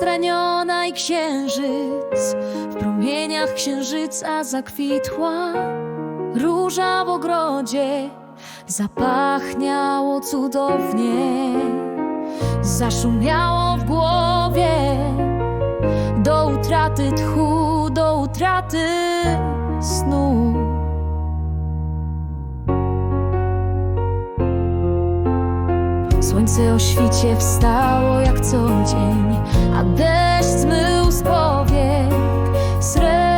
Zraniona i księżyc. W promieniach księżyca zakwitła Róża w ogrodzie. Zapachniało cudownie. Zaszumiało w głowie. Do utraty tchu, do utraty snu Słońce o świcie wstało jak co dzień, a deszcz zmył z powiek srebrny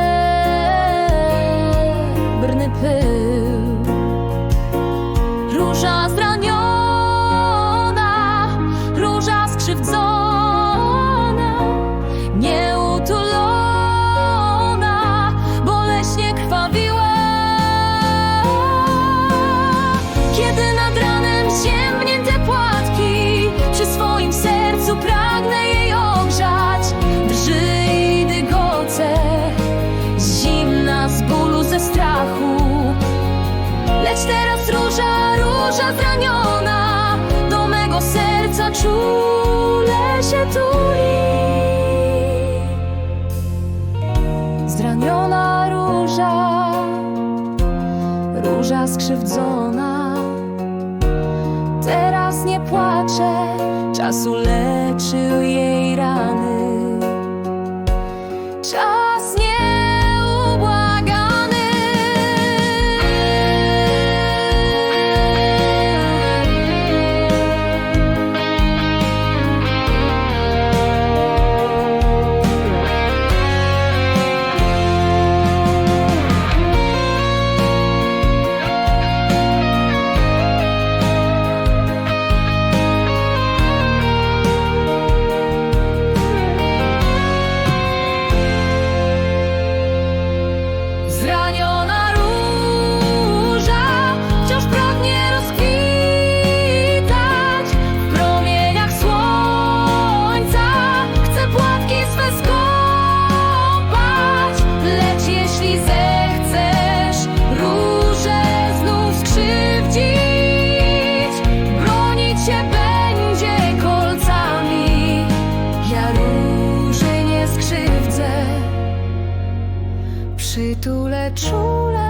pył. Róża zraniona, róża skrzywdzona, róża róża skrzywdzona. Teraz nie płacze, czas uleczył jej Przytulę czule